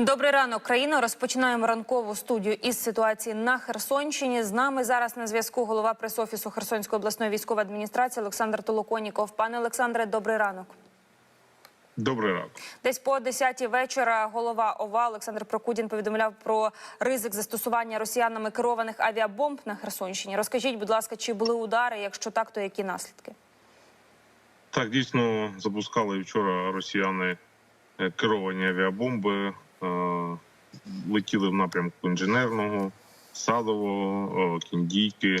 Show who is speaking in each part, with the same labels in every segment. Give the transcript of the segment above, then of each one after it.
Speaker 1: Добрий ранок, країна. Розпочинаємо ранкову студію із ситуації на Херсонщині. З нами зараз на зв'язку голова пресофісу Херсонської обласної військової адміністрації Олександр Толоконіков. Пане Олександре, добрий ранок.
Speaker 2: Добрий ранок.
Speaker 1: Десь по 10 вечора голова ОВА Олександр Прокудін повідомляв про ризик застосування росіянами керованих авіабомб на Херсонщині. Розкажіть, будь ласка, чи були удари? Якщо так, то які наслідки?
Speaker 2: Так, дійсно запускали вчора росіяни е, керовані авіабомби, летіли в напрямку інженерного, садового, е, кіндійки.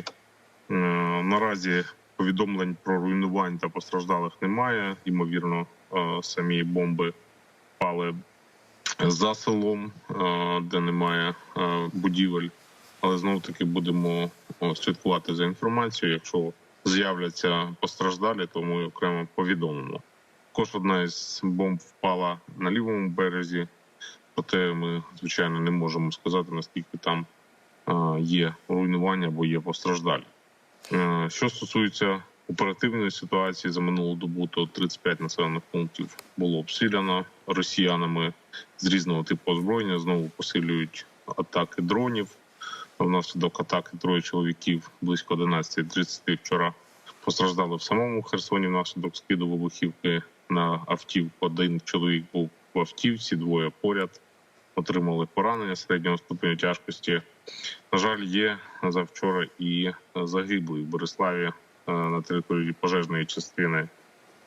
Speaker 2: Е, Наразі повідомлень про руйнувань та постраждалих немає. Ймовірно, е, самі бомби впали за селом, е, де немає е, будівель. Але знову таки будемо е, слідкувати за інформацією. Якщо з'являться постраждалі, то ми окремо повідомимо. Також одна із бомб впала на лівому березі, проте ми звичайно не можемо сказати наскільки там є руйнування або є постраждалі. Що стосується оперативної ситуації за минулу добу, то 35 населених пунктів було обстріляно росіянами з різного типу озброєння. Знову посилюють атаки дронів. Внаслідок атаки троє чоловіків близько 11.30 вчора постраждали в самому Херсоні внаслідок скиду вибухівки на автівку. Один чоловік був в автівці, двоє поряд отримали поранення середнього ступеню тяжкості. На жаль, є завчора і загиблий в Бориславі е, на території пожежної частини.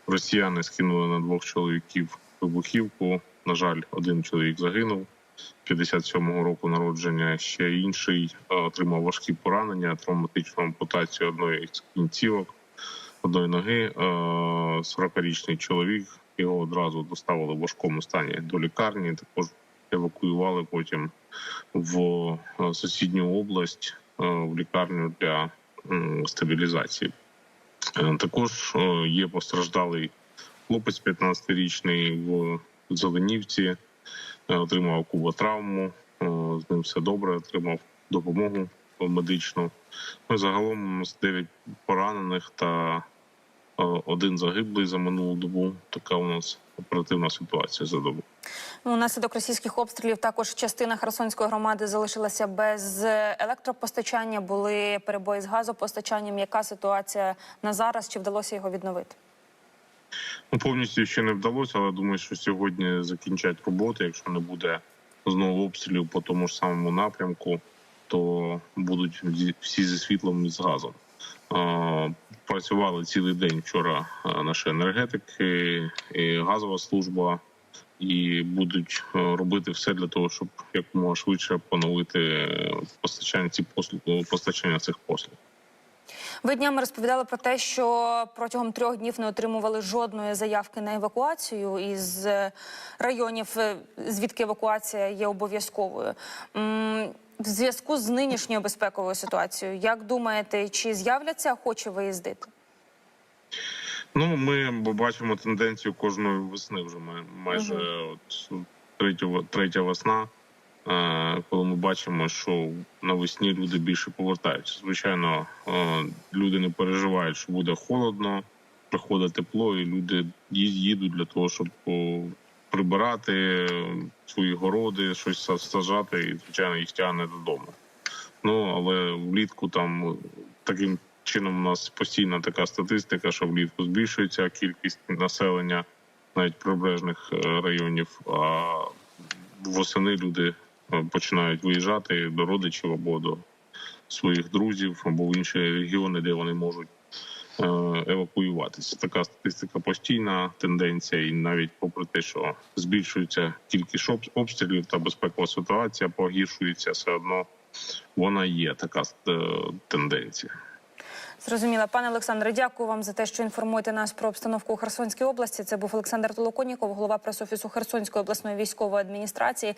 Speaker 2: Росіяни скинули на двох чоловіків вибухівку. На жаль, один чоловік загинув. 57-го року народження. Ще інший е, отримав важкі поранення, травматичну ампутацію одної з кінцівок, одної ноги. Е, 40-річний чоловік його одразу доставили в важкому стані до лікарні. Також евакуювали потім в е, сусідню область е, в лікарню для стабілізації. Е, Також є постраждалий хлопець 15-річний в Зеленівці, отримав куботравму, з ним все добре, отримав допомогу медичну. Ну, загалом у нас 9 поранених та один загиблий за минулу добу. Така у нас оперативна ситуація за добу.
Speaker 1: Унаслідок російських обстрілів також частина Херсонської громади залишилася без електропостачання. Були перебої з газопостачанням. Яка ситуація на зараз? Чи вдалося його відновити?
Speaker 2: Ну, повністю ще не вдалося, але думаю, що сьогодні закінчать роботи. Якщо не буде знову обстрілів по тому ж самому напрямку, то будуть всі- зі світлом і з газом. Працювали цілий день вчора наші енергетики, і газова служба, і будуть е, робити все для того, щоб якомога швидше поновити е, постачання ці послуг, постачання цих послуг.
Speaker 1: Ви днями розповідали про те, що протягом трьох днів не отримували жодної заявки на евакуацію із е, районів, е, звідки евакуація є обов'язковою. В зв'язку з нинішньою безпековою ситуацією, як думаєте, чи з'являться охочі виїздити?
Speaker 2: Ну, ми бачимо тенденцію кожної весни. Вже ми майже от третя, третя весна, коли ми бачимо, що навесні люди більше повертаються. Звичайно, люди не переживають, що буде холодно, приходить тепло, і люди їдуть для того, щоб прибирати свої городи, щось са- саджати, і звичайно їх тягне додому. Ну але влітку там таким чином у нас постійна така статистика, що влітку збільшується кількість населення навіть прибережних е, районів. А восени люди е, починають виїжджати до родичів або до своїх друзів, або в інші регіони, де вони можуть е, евакуюватися. Така статистика постійна тенденція, і навіть попри те, що збільшується кількість обстрілів та безпекова ситуація погіршується, все одно вона є така тенденція.
Speaker 1: Зрозуміла, пане Олександре, дякую вам за те, що інформуєте нас про обстановку у Херсонській області. Це був Олександр Толоконіков, голова пресофісу Херсонської обласної військової адміністрації.